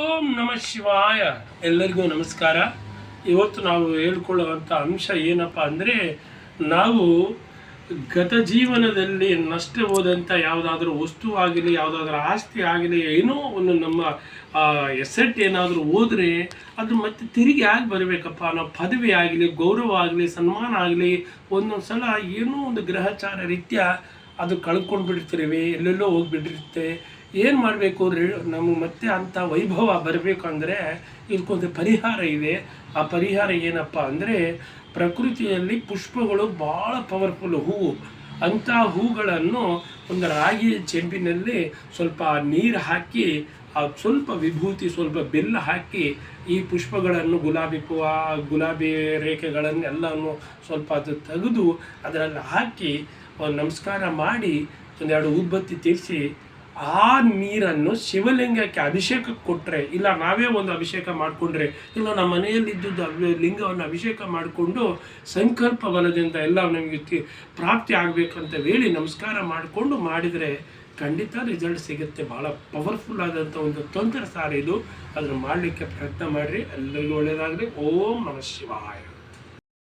ಓಂ ನಮ ಶಿವಾಯ. ಎಲ್ಲರಿಗೂ ನಮಸ್ಕಾರ. ಇವತ್ತು ನಾವು ಹೇಳ್ಕೊಳ್ಳುವಂಥ ಅಂಶ ಏನಪ್ಪ ಅಂದರೆ, ನಾವು ಗತ ಜೀವನದಲ್ಲಿ ನಷ್ಟ ಹೋದಂಥ ಯಾವುದಾದ್ರೂ ವಸ್ತು ಆಗಲಿ, ಯಾವುದಾದ್ರೂ ಆಸ್ತಿ ಆಗಲಿ, ಏನೋ ಒಂದು ನಮ್ಮ ಎಸೆಟ್ ಏನಾದರೂ ಹೋದರೆ ಅದು ಮತ್ತೆ ತಿರುಗಿ ಆಗಿ ಬರಬೇಕಪ್ಪ? ನಾವು ಪದವಿ ಆಗಲಿ, ಗೌರವ ಆಗಲಿ, ಸನ್ಮಾನ ಆಗಲಿ ಒಂದೊಂದು ಸಲ ಏನೋ ಒಂದು ಗ್ರಹಚಾರ ರೀತ್ಯ ಅದು ಕಳ್ಕೊಂಡು ಬಿಡ್ತೀವಿ ಎಲ್ಲೆಲ್ಲೋ ಹೋಗ್ಬಿಟ್ಟಿರುತ್ತೆ ಏನು ಮಾಡಬೇಕು ನಮಗೆ ಮತ್ತೆ ಅಂಥ ವೈಭವ ಬರಬೇಕು ಅಂದರೆ ಇದಕ್ಕೊಂದು ಪರಿಹಾರ ಇದೆ. ಆ ಪರಿಹಾರ ಏನಪ್ಪ ಅಂದರೆ ಪ್ರಕೃತಿಯಲ್ಲಿ ಪುಷ್ಪಗಳು ಭಾಳ ಪವರ್ಫುಲ್ ಹೂವು ಅಂಥ ಹೂಗಳನ್ನು ಒಂದು ರಾಗಿ ಚೆಂಬಿನಲ್ಲಿ ಸ್ವಲ್ಪ ನೀರು ಹಾಕಿ, ಆ ಸ್ವಲ್ಪ ವಿಭೂತಿ, ಸ್ವಲ್ಪ ಬೆಲ್ಲ ಹಾಕಿ ಈ ಪುಷ್ಪಗಳನ್ನು ಗುಲಾಬಿ ಹೂವು ಗುಲಾಬಿ ರೇಖೆಗಳನ್ನೆಲ್ಲವನ್ನು ಸ್ವಲ್ಪ ಅದು ತೆಗೆದು ಅದರಲ್ಲಿ ಹಾಕಿ ಒಂದು ನಮಸ್ಕಾರ ಮಾಡಿ ಒಂದೆರಡು ಉದ್ಬತ್ತಿ ತೀರಿಸಿ, ಆ ನೀರನ್ನು ಶಿವಲಿಂಗಕ್ಕೆ ಅಭಿಷೇಕಕ್ಕೆ ಕೊಟ್ಟರೆ ಇಲ್ಲ ನಾವೇ ಒಂದು ಅಭಿಷೇಕ ಮಾಡಿಕೊಂಡ್ರೆ, ಇಲ್ಲ ನಮ್ಮ ಮನೆಯಲ್ಲಿದ್ದುದ್ದು ಅಭಿ- ಲಿಂಗವನ್ನು ಅಭಿಷೇಕ ಮಾಡಿಕೊಂಡು ಸಂಕಲ್ಪ ಬಲದಿಂದ ಎಲ್ಲ ನಮಗೆ ಪ್ರಾಪ್ತಿ ಆಗಬೇಕಂತ ಹೇಳಿ ನಮಸ್ಕಾರ ಮಾಡಿಕೊಂಡು ಮಾಡಿದರೆ ಖಂಡಿತ ರಿಸಲ್ಟ್ ಸಿಗುತ್ತೆ. ಭಾಳ ಪವರ್ಫುಲ್ ಆದಂಥ ಒಂದು ತೊಂದರೆ ಸಾರಿ ಇದು ಅದನ್ನು ಮಾಡಲಿಕ್ಕೆ ಪ್ರಯತ್ನ ಮಾಡಿರಿ. ಎಲ್ಲರಿಗೂ ಒಳ್ಳೆಯದಾಗಲಿ ಓಂ ನಮಃ ಶಿವಾಯ.